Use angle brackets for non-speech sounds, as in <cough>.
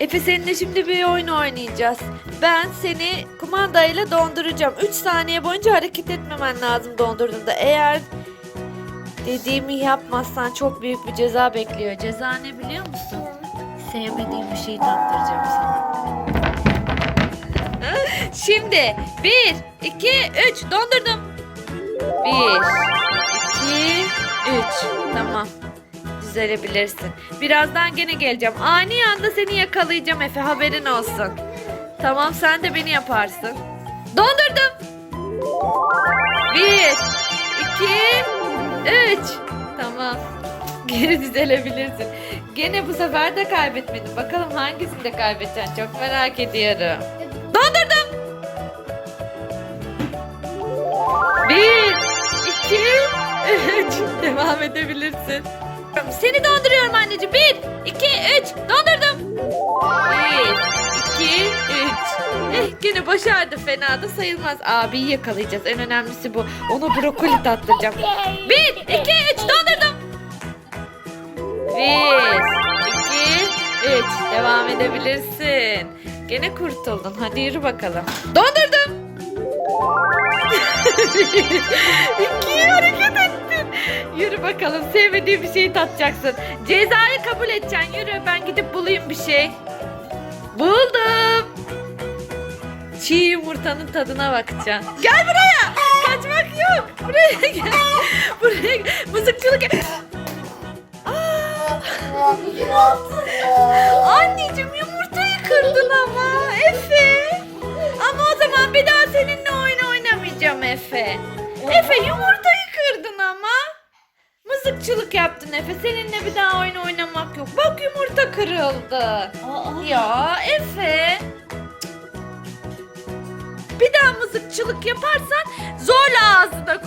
Efe seninle şimdi bir oyun oynayacağız. Ben seni kumandayla donduracağım. 3 saniye boyunca hareket etmemen lazım dondurduğunda. Eğer dediğimi yapmazsan çok büyük bir ceza bekliyor. Ceza ne biliyor musun? Sevmediğim bir şeyi tattıracağım sana. <laughs> Şimdi 1, 2, 3 dondurdum. 1, 2, 3 Tamam. Düzelebilirsin. Birazdan gene geleceğim. Ani anda seni yakalayacağım Efe haberin olsun. Tamam sen de beni yaparsın. Dondurdum. 1, 2, 3 Tamam. <laughs> Geri düzelebilirsin. Gene bu sefer de kaybetmedin. Bakalım hangisinde kaybedeceksin çok merak ediyorum. Dondurdum. Bir, iki, üç. <laughs> Devam edebilirsin. Seni donduruyorum anneciğim. Bir, iki, üç. Dondurdum. Bir, iki, üç. Eh gene başardı. Fena da sayılmaz. Abiyi yakalayacağız. En önemlisi bu. Ona brokoli tattıracağım. Bir, iki, üç. Dondurdum. Bir, iki, üç. Devam edebilirsin. Gene kurtuldun. Hadi yürü bakalım. Dondurdum. <laughs> İki. Yürü bakalım sevmediğin bir şeyi tatacaksın. Cezayı kabul edeceksin. Yürü ben gidip bulayım bir şey. Buldum. Çiğ yumurtanın tadına bakacaksın. Gel buraya. Kaçmak yok. Buraya gel. <laughs> Buraya gel. Mızıkçılık. Anneciğim yumurtayı kırdın ama Efe. Ama o zaman bir daha seninle oyun oynamayacağım Efe. Efe ama. Mızıkçılık yaptın Efe. Seninle bir daha oyun oynamak yok. Bak yumurta kırıldı. Ya Efe. Bir daha mızıkçılık yaparsan zorla ağzına